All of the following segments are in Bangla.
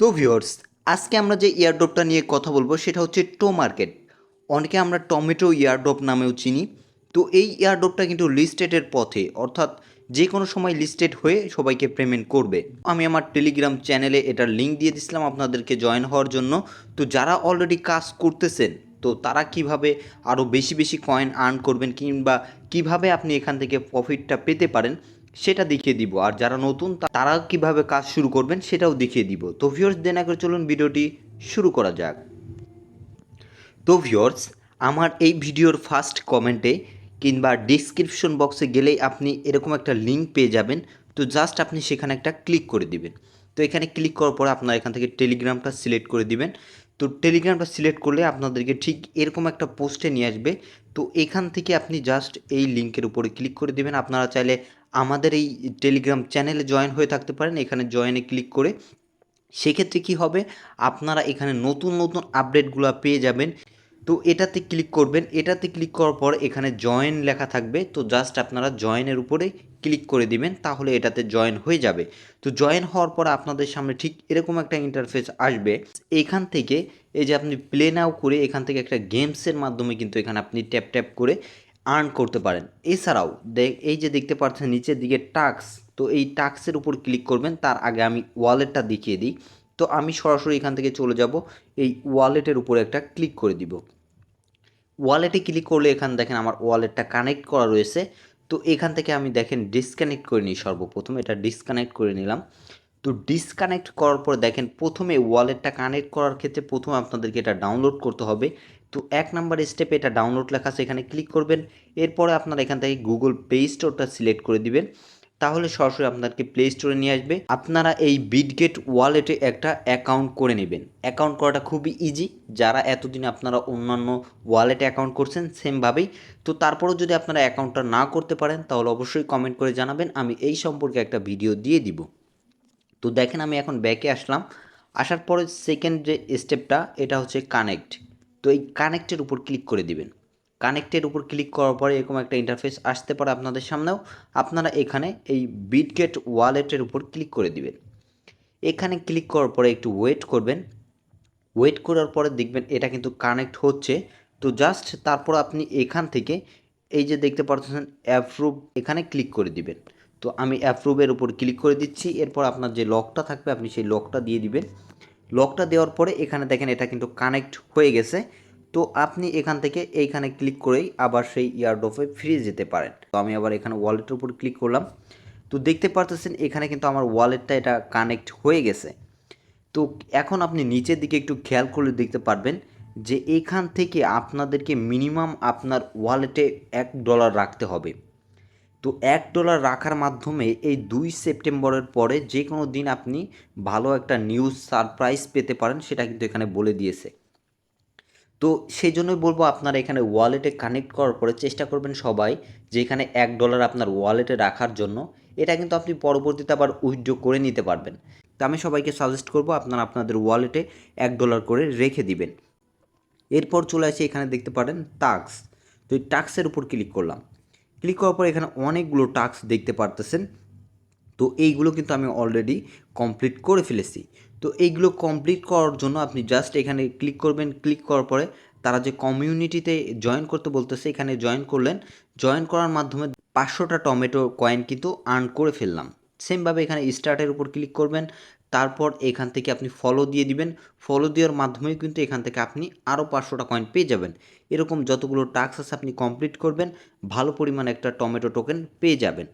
তো ভিউয়ার্স আজকে আমরা যে ইয়ারড্রপটা নিয়ে কথা বলব সেটা হচ্ছে টো মার্কেট। অনেকে আমরা টমেটো ইয়ারড্রপ নামেও চিনি। তো এই ইয়ারড্রপটা কিন্তু লিস্টেডের পথে, অর্থাৎ যে কোনো সময় লিস্টেড হয়ে সবাইকে পেমেন্ট করবে। আমি আমার টেলিগ্রাম চ্যানেলে এটার লিঙ্ক দিয়ে দিছিলাম আপনাদেরকে জয়েন হওয়ার জন্য। তো যারা অলরেডি কাজ করতেছেন, তো তারা কীভাবে আরও বেশি বেশি কয়েন আর্ন করবেন কিংবা কীভাবে আপনি এখান থেকে প্রফিটটা পেতে পারেন সেটা দেখিয়ে দিব। আর যারা নতুন তারা কীভাবে কাজ শুরু করবেন সেটাও দেখিয়ে দিব। তো ভিউয়ার্স দেনা করে চলুন ভিডিওটি শুরু করা যাক। তো ভিউয়ার্স আমার এই ভিডিওর ফার্স্ট কমেন্টে কিংবা ডিসক্রিপশন বক্সে গেলেই আপনি এরকম একটা লিঙ্ক পেয়ে যাবেন। তো জাস্ট আপনি সেখানে একটা ক্লিক করে দিবেন। তো এখানে ক্লিক করার পরে আপনার এখান থেকে টেলিগ্রামটা সিলেক্ট করে দিবেন। তো টেলিগ্রামটা সিলেক্ট করলে আপনাদেরকে ঠিক এরকম একটা পোস্টে নিয়ে আসবে। তো এখান থেকে আপনি জাস্ট এই লিঙ্কের উপরে ক্লিক করে দিবেন। আপনারা চাইলে আমাদের এই টেলিগ্রাম চ্যানেলে জয়েন হয়ে থাকতে পারেন, এখানে জয়েনে ক্লিক করে। সেক্ষেত্রে কি হবে? আপনারা এখানে নতুন নতুন আপডেটগুলো পেয়ে যাবেন। তো এটাতে ক্লিক করবেন। এটাতে ক্লিক করার পর এখানে জয়েন লেখা থাকবে। তো জাস্ট আপনারা জয়েনের উপরে ক্লিক করে দিবেন, তাহলে এটাতে জয়েন হয়ে যাবে। তো জয়েন হওয়ার পর আপনাদের সামনে ঠিক এরকম একটা ইন্টারফেস আসবে। এখান থেকে এই যে আপনি প্লে নাও করে এখান থেকে একটা গেমসের মাধ্যমে কিন্তু এখানে আপনি ট্যাপ ট্যাপ করে আর্ন করতে পারেন। এছাড়াও এই যে দেখতে পাচ্ছেন নিচের দিকে টাক্স তো এই টাক্সের উপর ক্লিক করবেন, তার আগে আমি ওয়ালেটটা দেখিয়ে দিই। তো আমি সরাসরি এখান থেকে চলে যাব, এই ওয়ালেটের উপরে একটা ক্লিক করে দিব। ওয়ালেটে ক্লিক করলে এখানে দেখেন আমার ওয়ালেটটা কানেক্ট করা রয়েছে। তো এখান থেকে আমি দেখেন ডিসকানেক্ট করে নিই সর্বপ্রথম, এটা ডিসকানেক্ট করে নিলাম। তো ডিসকানেক্ট করার পর দেখেন প্রথমে ওয়ালেটটা কানেক্ট করার ক্ষেত্রে প্রথমে আপনাদেরকে এটা ডাউনলোড করতে হবে। তো এক নাম্বার স্টেপে এটা ডাউনলোড লেখা আছে, এখানে ক্লিক করবেন। এরপরে আপনারা এখান থেকে গুগল প্লে স্টোরটা সিলেক্ট করে দিবেন। তাহলে সরাসরি আপনাদেরকে প্লে স্টোরে নিয়ে আসবে। আপনারা এই বিটগেট ওয়ালেটে একটা অ্যাকাউন্ট করে নেবেন। অ্যাকাউন্ট করাটা খুবই ইজি যারা এতদিন আপনারা অন্যান্য ওয়ালেটে অ্যাকাউন্ট করছেন সেমভাবেই তো তারপরেও যদি আপনারা অ্যাকাউন্টটা না করতে পারেন, তাহলে অবশ্যই কমেন্ট করে জানাবেন। আমি এই সম্পর্কে একটা ভিডিও দিয়ে দিব। তো দেখেন আমি এখন ব্যাকে আসলাম। আসার পরে সেকেন্ড যে স্টেপটা এটা হচ্ছে কানেক্ট তো এই কানেক্টের উপর ক্লিক করে দিবেন। কানেক্টের উপর ক্লিক করার পরে এরকম একটা ইন্টারফেস আসতে পারে আপনাদের সামনেও। আপনারা এখানে এই বিটগেট ওয়ালেটের উপর ক্লিক করে দিবেন। এখানে ক্লিক করার পরে একটু ওয়েট করবেন। ওয়েট করার পরে দেখবেন এটা কিন্তু কানেক্ট হচ্ছে। তো জাস্ট তারপর আপনি এখান থেকে এই যে দেখতে পাচ্ছেন অ্যাপ্রুভ এখানে ক্লিক করে দিবেন। তো আমি অ্যাপ্রুভের উপর ক্লিক করে দিচ্ছি। এরপর আপনার যে লকটা থাকবে, আপনি সেই লকটা দিয়ে দিবেন। লকটা দেওয়ার পরে এখানে দেখেন এটা কিন্তু কানেক্ট হয়ে গেছে। তো আপনি এখান থেকে এইখানে ক্লিক করেই আবার সেই ইয়ারডফে ফিরে যেতে পারেন। তো আমি আবার এখানে ওয়ালেটের উপর ক্লিক করলাম। তো দেখতে পারতেছেন, এখানে কিন্তু আমার ওয়ালেটটা এটা কানেক্ট হয়ে গেছে। তো এখন আপনি নিচের দিকে একটু খেয়াল করলে দেখতে পারবেন যে এখান থেকে আপনাদেরকে মিনিমাম আপনার ওয়ালেটে এক ডলার রাখতে হবে। তো এক ডলার রাখার মাধ্যমে এই দুই সেপ্টেম্বরের পরে যে কোনো দিন আপনি ভালো একটা নিউজ সারপ্রাইজ পেতে পারেন, সেটা কিন্তু এখানে বলে দিয়েছে। তো সেই জন্যই বলব আপনারা এখানে ওয়ালেটে কানেক্ট করার পরে চেষ্টা করবেন সবাই যে এখানে এক ডলার আপনার ওয়ালেটে রাখার জন্য। এটা কিন্তু আপনি পরবর্তীতে আবার উইথড্র করে নিতে পারবেন। তো আমি সবাইকে সাজেস্ট করব আপনারা আপনাদের ওয়ালেটে এক ডলার করে রেখে দিবেন। এরপর চলে আসি এখানে দেখতে পারেন টাক্স তো এই টাক্সের উপর ক্লিক করলাম। ক্লিক করার পর এখানে অনেকগুলো টাস্ক দেখতে পারতেছেন। তো এইগুলো কিন্তু আমি অলরেডি কমপ্লিট করে ফেলেছি। তো এইগুলো কমপ্লিট করার জন্য আপনি জাস্ট এখানে ক্লিক করবেন। ক্লিক করার পরে তারা যে কমিউনিটিতে জয়েন করতে বলতেছে, এখানে জয়েন করলেন। জয়েন করার মাধ্যমে পাঁচশোটা টমেটো কয়েন কিন্তু আর্ন করে ফেললাম। সেমভাবে এখানে স্টার্টের উপর ক্লিক করবেন। তারপর এখান থেকে আপনি ফলো দিয়ে দিবেন। ফলো দেওয়ার মাধ্যমে কিন্তু এখান থেকে আপনি আরও পাঁচশোটা কয়েন পেয়ে যাবেন। এরকম যতগুলো টাস্ক আছে আপনি কমপ্লিট করবেন, ভালো পরিমাণে একটা টমেটো টোকেন পেয়ে যাবেন।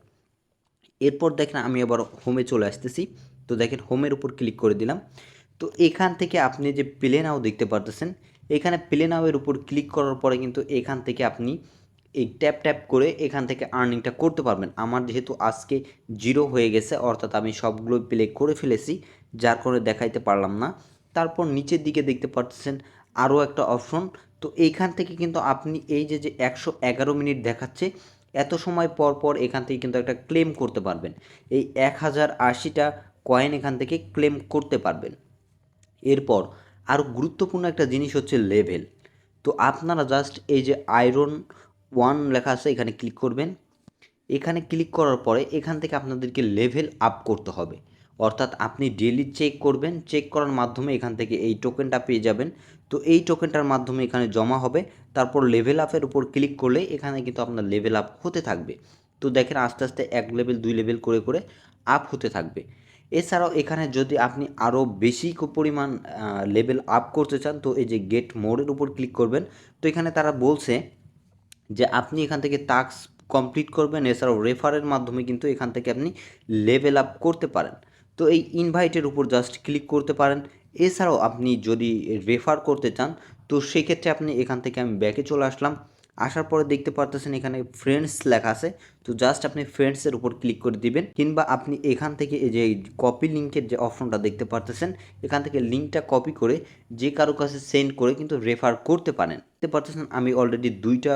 এরপর দেখেন আমি আবার হোমে চলে আসতেছি। তো দেখেন হোমের উপর ক্লিক করে দিলাম। তো এখান থেকে আপনি যে প্লে নাও দেখতে পারতেছেন, এখানে প্লে নাওয়ের উপর ক্লিক করার পরে কিন্তু এখান থেকে আপনি এই ট্যাপ ট্যাপ করে এখান থেকে আর্নিংটা করতে পারবেন। আমার যেহেতু আজকে জিরো হয়ে গেছে, অর্থাৎ আমি সবগুলো প্লে করে ফেলেছি, যার কারণে দেখাইতে পারলাম না। তারপর নিচের দিকে দেখতে পাচ্ছেন আরও একটা অপশন তো এইখান থেকে কিন্তু আপনি এই যে যে একশো এগারো মিনিট দেখাচ্ছে, এত সময় পর পর এখান থেকে কিন্তু একটা ক্লেম করতে পারবেন। এই এক হাজার আশিটা কয়েন এখান থেকে ক্লেম করতে পারবেন। এরপর আরও গুরুত্বপূর্ণ একটা জিনিস হচ্ছে লেভেল তো আপনারা জাস্ট এই যে আয়রন ওয়ান লেখা আছে, এখানে ক্লিক করবেন। এখানে ক্লিক করার পরে এখান থেকে আপনাদেরকে লেভেল আপ করতে হবে। অর্থাৎ আপনি ডেলি চেক করবেন চেক করার মাধ্যমে এখান থেকে এই টোকেনটা পেয়ে যাবেন। তো এই টোকেনটার মাধ্যমে এখানে জমা হবে। তারপর লেভেল আপের উপর ক্লিক করলে এখানে কিন্তু আপনার লেভেল আপ হতে থাকবে। তো দেখেন আস্তে আস্তে এক লেভেল দুই লেভেল করে করে আপ হতে থাকবে। এছাড়াও এখানে যদি আপনি আরও বেশি পরিমাণ লেভেল আপ করতে চান, তো এই যে গেট মোড়ের উপর ক্লিক করবেন। তো এখানে তারা বলছে যে আপনি এখান থেকে টাস্ক কমপ্লিট করবেন, এছাড়াও রেফারের মাধ্যমে কিন্তু এখান থেকে আপনি লেভেল আপ করতে পারেন। তো এই ইনভাইটের উপর জাস্ট ক্লিক করতে পারেন। এছাড়াও আপনি যদি রেফার করতে চান, তো সেক্ষেত্রে আপনি এখান থেকে আমি ব্যাকে চলে আসলাম। আসার পরে দেখতে পারতেছেন এখানে ফ্রেন্ডস লেখা আছে। তো জাস্ট আপনি ফ্রেন্ডসের উপর ক্লিক করে দিবেন, কিংবা আপনি এখান থেকে এই যে কপি লিঙ্কের যে অপশনটা দেখতে পারতেছেন, এখান থেকে লিঙ্কটা কপি করে যে কারও কাছে সেন্ড করে কিন্তু রেফার করতে পারেন। দেখতে পারতেছেন আমি অলরেডি দুইটা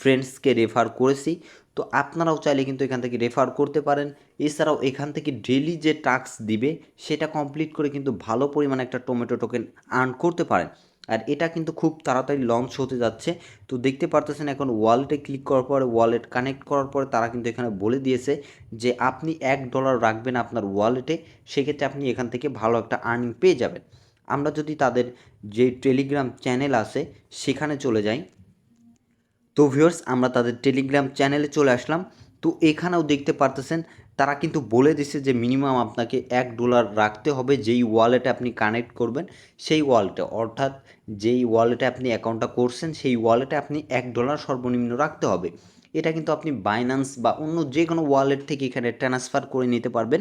ফ্রেন্ডসকে রেফার করেছি। তো আপনারাও চাইলে কিন্তু এখান থেকে রেফার করতে পারেন। এছাড়াও এখান থেকে ডেলি যে টাস্ক দিবে, সেটা কমপ্লিট করে কিন্তু ভালো পরিমাণে একটা টমেটো টোকেন আর্ন করতে পারেন। আর এটা কিন্তু খুব তাড়াতাড়ি লঞ্চ হতে যাচ্ছে। তো দেখতে পারতেছেন এখন ওয়ালেটে ক্লিক করার পরে ওয়ালেট কানেক্ট করার পরে তারা কিন্তু এখানে বলে দিয়েছে যে আপনি এক ডলার রাখবেন আপনার ওয়ালেটে সেক্ষেত্রে আপনি এখান থেকে ভালো একটা আর্নিং পেয়ে যাবেন। আমরা যদি তাদের যে টেলিগ্রাম চ্যানেল আছে, সেখানে চলে যাই। তো ভিউয়ার্স, আমরা তাদের টেলিগ্রাম চ্যানেলে চলে আসলাম। তো এখানেও দেখতে পারতেছেন, তারা কিন্তু বলে দিছে যে মিনিমাম আপনাকে এক ডলার রাখতে হবে যেই ওয়ালেটে আপনি কানেক্ট করবেন, সেই ওয়ালেটে অর্থাৎ যেই ওয়ালেটে আপনি অ্যাকাউন্টটা করছেন, সেই ওয়ালেটে আপনি এক ডলার সর্বনিম্ন রাখতে হবে। এটা কিন্তু আপনি বাইন্যান্স বা অন্য যে কোনো ওয়ালেট থেকে এখানে ট্রান্সফার করে নিতে পারবেন।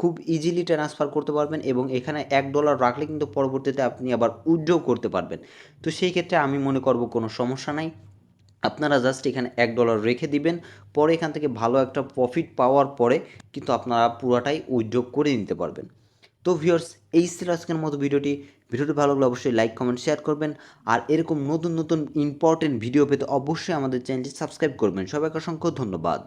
খুব ইজিলি ট্রান্সফার করতে পারবেন এবং এখানে এক ডলার রাখলে কিন্তু পরবর্তীতে আপনি আবার উইথড্র করতে পারবেন। তো সেই ক্ষেত্রে আমি মনে করব কোনো সমস্যা নাই। আপনারা জাস্ট এখানে এক ডলার রেখে দিবেন, পরে এখান থেকে ভালো একটা প্রফিট পাওয়ার পরে কিন্তু আপনারা পুরাটাই উইথড্র করে নিতে পারবেন। তো ভিউয়ার্স এই ছিল আজকের মতো ভিডিওটি। ভিডিওটি ভালো লাগলে অবশ্যই লাইক কমেন্ট শেয়ার করবেন। আর এরকম নতুন নতুন ইম্পর্টেন্ট ভিডিও পেতে অবশ্যই আমাদের চ্যানেলটি সাবস্ক্রাইব করবেন। সবাইকে অসংখ্য ধন্যবাদ।